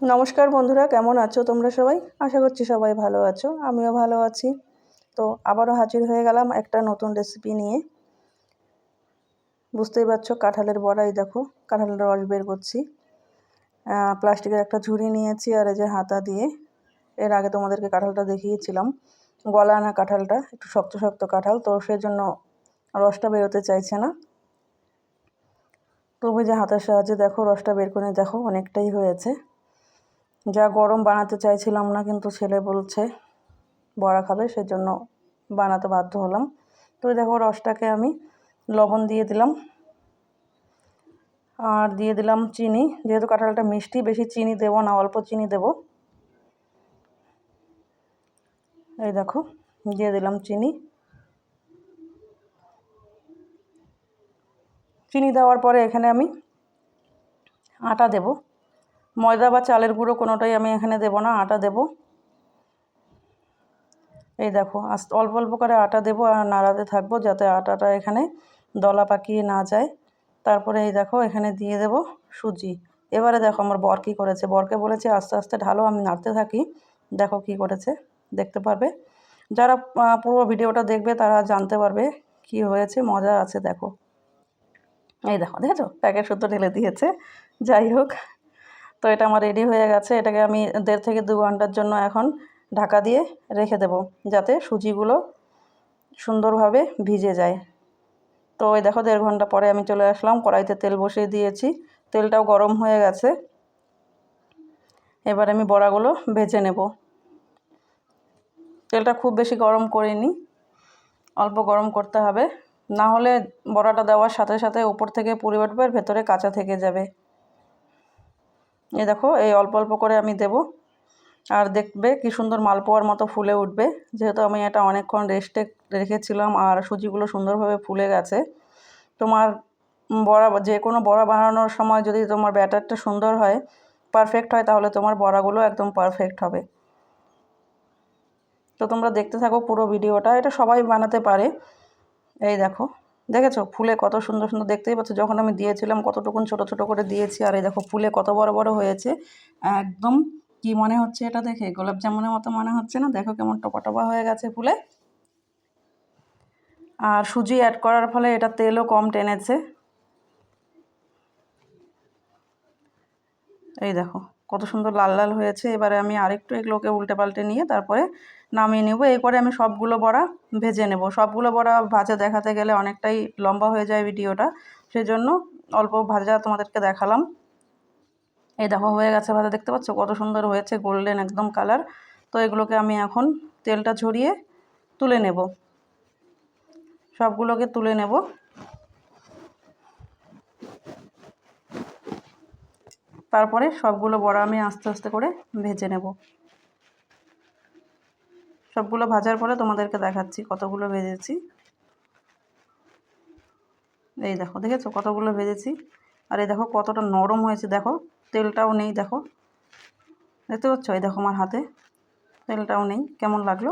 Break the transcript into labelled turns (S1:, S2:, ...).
S1: নমস্কার বন্ধুরা, কেমন আছো তোমরা সবাই? আশা করছি সবাই ভালো আছো, আমিও ভালো আছি। তো আবারও হাজির হয়ে গেলাম একটা নতুন রেসিপি নিয়ে। বুঝতেই পারছ, কাঁঠালের বড়াই দেখো, কাঁঠালের রস বের করছি। প্লাস্টিকের একটা ঝুড়ি নিয়েছি আর এই যে হাতা দিয়ে। এর আগে তোমাদেরকে কাঁঠালটা দেখিয়েছিলাম। গলা আনা কাঁঠালটা, একটু শক্ত শক্ত কাঁঠাল, তো সেজন্য রসটা বেরোতে চাইছে না। তবু যে হাতের সাহায্যে দেখো, রসটা বের করে দেখো, অনেকটাই হয়েছে। যা গরম বানাতে চাইছিলাম না কিন্তু ছেলে বলছে, বড়া খাবে, সেজন্য বানাতে বাধ্য হলাম। তো দেখো রসটাকে আমি লবণ দিয়ে দিলাম। আর দিয়ে দিলাম চিনি, যেহেতু কাঁঠালটা মিষ্টি, বেশি চিনি দেবো না, অল্প চিনি দেব। এই দেখো, দিয়ে দিলাম চিনি। চিনি দেওয়ার পরে এখানে আমি আটা দেবো। ময়দা বা চালের গুঁড়ো কোনোটাই আমি এখানে দেবো না, আটা দেব। এই দেখো আস্তে অল্প অল্প করে আটা দেবো আর নাড়াতে থাকব যাতে আটাটা এখানে দলা পাকিয়ে না যায়। তারপরে এই দেখো, এখানে দিয়ে দেব সুজি। এবারে দেখো আমার বর কী করেছে। বরকে বলেছে, আস্তে আস্তে ঢালো, আমি নাড়তে থাকি। দেখো কি করেছে। দেখতে পারবে। যারা পুরো ভিডিওটা দেখবে তারা জানতে পারবে কি হয়েছে, মজা আছে, দেখো। এই দেখো, দেখেছ? প্যাকেট শুদ্ধ ঢেলে দিয়েছে। যাই হোক। তো এটা আমার রেডি হয়ে গেছে। এটাকে আমি দেড় থেকে দু ঘণ্টার জন্য এখন ঢাকা দিয়ে রেখে দেব, যাতে সুজিগুলো সুন্দরভাবে ভিজে যায়। তো ওই দেখো, দেড় ঘণ্টা পরে আমি চলে আসলাম, কড়াইতে তেল বসিয়ে দিয়েছি। তেলটাও গরম হয়ে গেছে। এবার আমি বড়াগুলো ভেজে নেব। তেলটা খুব বেশি গরম করিনি, অল্প গরম করতে হবে। না হলে বড়াটা দেওয়ার সাথে সাথে উপর থেকে পুরি উঠবে ভেতরে কাঁচা থেকে যাবে। এই দেখো, এই অল্প অল্প করে আমি দেব। আর দেখবে কি সুন্দর মালপোয়ার মতো ফুলে উঠবে। যেহেতু আমি এটা অনেকক্ষণ রেস্টে রেখেছিলাম আর সুজিগুলো সুন্দরভাবে ফুলে গেছে। তোমার বড়া, যে কোনো বড়া বানানোর সময় যদি তোমার ব্যাটারটা সুন্দর হয় পারফেক্ট হয়, তাহলে তোমার বড়াগুলো একদম পারফেক্ট হবে। তো তোমরা দেখতে থাকো পুরো ভিডিওটা। এটা সবাই বানাতে পারে। এই দেখো। দেখেছ? ফুলে কত সুন্দর সুন্দর দেখতেই পাচ্ছ। যখন আমি দিয়েছিলাম কতটুকুন ছোট ছোট করে দিয়েছি। আর এই দেখো, ফুলে কত বড় বড় হয়েছে। একদম কি মনে হচ্ছে এটা দেখে? গোলাপ জামুনের মতো মনে হচ্ছে না? দেখো কেমন টপা টপা হয়ে গেছে ফুলে। আর সুজি অ্যাড করার ফলে এটা তেলও কম টেনেছে। এই দেখো কত সুন্দর লাল লাল হয়েছে। এবারে আমি আরেকটু এগুলোকে উল্টে পাল্টে নিয়ে তারপরে নামিয়ে নেব। এরপরে আমি সবগুলো বড়া ভেজে নেব। সবগুলো বড়া ভাজা দেখাতে গেলে অনেকটাই লম্বা হয়ে যায় ভিডিওটা। সেজন্য অল্প ভাজা তোমাদেরকে দেখালাম। এই দেখো, হয়ে গেছে ভাজা। দেখতে পাচ্ছ? কত সুন্দর হয়েছে, গোল্ডেন একদম কালার। তো এগুলোকে আমি এখন তেলটা ঝরিয়ে তুলে নেব। সবগুলোকে তুলে নেব। তারপরে সবগুলো বড়া আমি আস্তে আস্তে করে ভেজে নেব। সবগুলো ভাজার পরে তোমাদেরকে দেখাচ্ছি কতগুলো ভেজেছি। এই দেখো, দেখেছ কতগুলো ভেজেছি? আর এই দেখো কতটা নরম হয়েছে, দেখো, তেলটাও নেই, দেখো। দেখতে পাচ্ছ? এই দেখো আমার হাতে, তেলটাও নেই, কেমন লাগল?